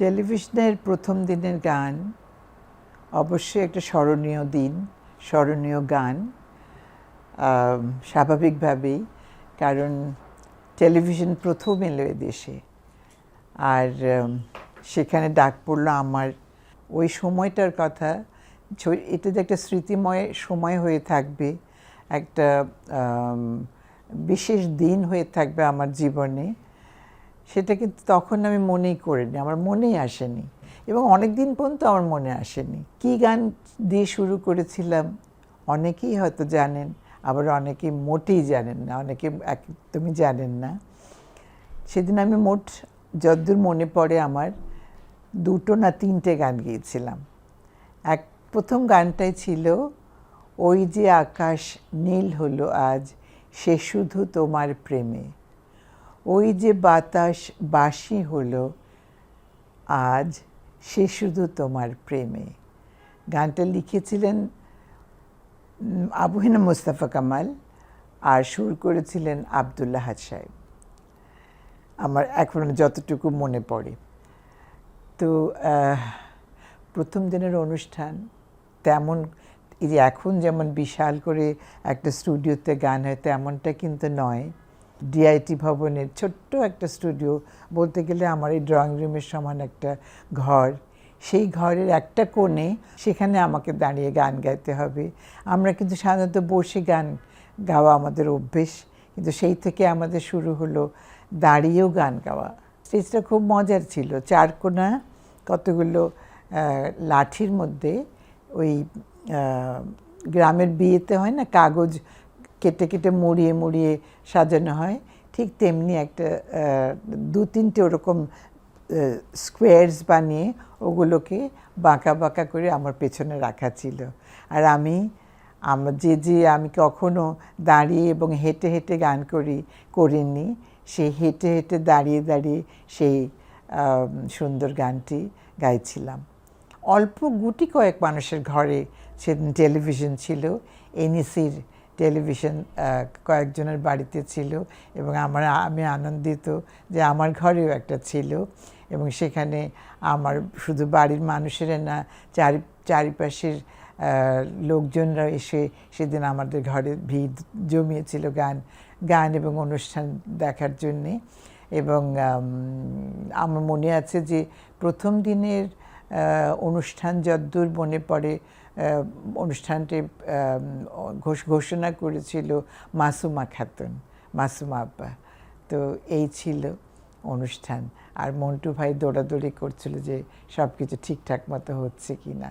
টেলিভিশনের প্রথম দিনের গান, অবশ্যই একটা স্মরণীয় দিন, স্মরণীয় গান স্বাভাবিকভাবেই, কারণ টেলিভিশন প্রথম এলো দেশে আর সেখানে ডাক পড়ল আমার। ওই সময়টার কথা এটা যে একটা স্মৃতিময় সময় হয়ে থাকবে, একটা বিশেষ দিন হয়ে থাকবে আমার জীবনে। সেটা কিন্তু তখন আমি মনেই করিনি, আমার মনেই আসেনি এবং অনেক দিন পর্যন্ত আমার মনে আসেনি। কি গান দিয়ে শুরু করেছিলাম অনেকেই হয়তো জানেন, আবার অনেকে মোটেই জানেন না, অনেকে একদমই জানেন না। সেদিন আমি মোট যদ্দূর মনে পড়ে আমার দুটো না তিনটে গান গিয়েছিলাম। এক প্রথম গানটাই ছিল, ওই যে আকাশ নীল হলো আজ, সে শুধু তোমার প্রেমে। ওই যে বাতাস বাসি হলো আজ সে শুধু তোমার প্রেমে। গানটা লিখেছিলেন উম, আবু হেনা মোস্তফা কামাল আর সুর করেছিলেন আবদুল্লাহ হাজ সাহেব। আমার এখন যতটুকু মনে পড়ে। তো প্রথম দিনের অনুষ্ঠান তেমন এই যে এখন যেমন বিশাল করে একটা স্টুডিওতে গান হয় তেমনটা কিন্তু নয়। ডিআইটি ভবনের ছোট্ট একটা স্টুডিও, বলতে গেলে আমার এই ড্রয়িং রুমের সমান একটা ঘর। সেই ঘরের একটা কোণে সেখানে আমাকে দাঁড়িয়ে গান গাইতে হবে। আমরা কিন্তু সাধারণত বসে গান গাওয়া আমাদের অভ্যেস, কিন্তু সেই থেকে আমাদের শুরু হলো দাঁড়িয়েও গান গাওয়া। স্টেজটা খুব মজার ছিল। চার চারকোনা কতগুলো লাঠির মধ্যে ওই গ্রামের বিয়েতে হয় না, কাগজ কেটে কেটে মুড়িয়ে মুড়িয়ে সাজানো হয়। ঠিক তেমনি একটা দু তিনটে ওরকম স্কোয়ার্স বানিয়ে ওগুলোকে বাঁকা বাঁকা করে আমার পেছনে রাখা ছিল। আর আমি আমার যে যে আমি কখনো দাঁড়িয়ে এবং হেঁটে হেঁটে গান করি, করিনি সেই হেঁটে হেঁটে দাঁড়িয়ে দাঁড়িয়ে সেই সুন্দর গানটি গাইছিলাম। অল্প গুটি কয়েক মানুষের ঘরে সেদিন টেলিভিশন ছিল এনইসির টেলিভিশন কয়েকজনের বাড়িতে ছিল এবং আমার আমি আনন্দিত যে আমার ঘরেও একটা ছিল এবং সেখানে আমার শুধু বাড়ির মানুষেরা না, চারি, চারিপাশের লোকজনরা এসে সেদিন আমাদের ঘরে ভিড় জমিয়েছিল গান গান এবং অনুষ্ঠান দেখার জন্যে এবং আমার মনে আছে যে প্রথম দিনের অনুষ্ঠান যদ্দূর মনে পড়ে অনুষ্ঠানটি ঘোষ- ঘোষণা করেছিল মাসুমা খাতুন, মাসুমা আব্বা। তো এই ছিল অনুষ্ঠান। আর মন্টু ভাই দৌড়াদৌড়ি করছিল যে সব কিছু ঠিকঠাক মতো হচ্ছে কি না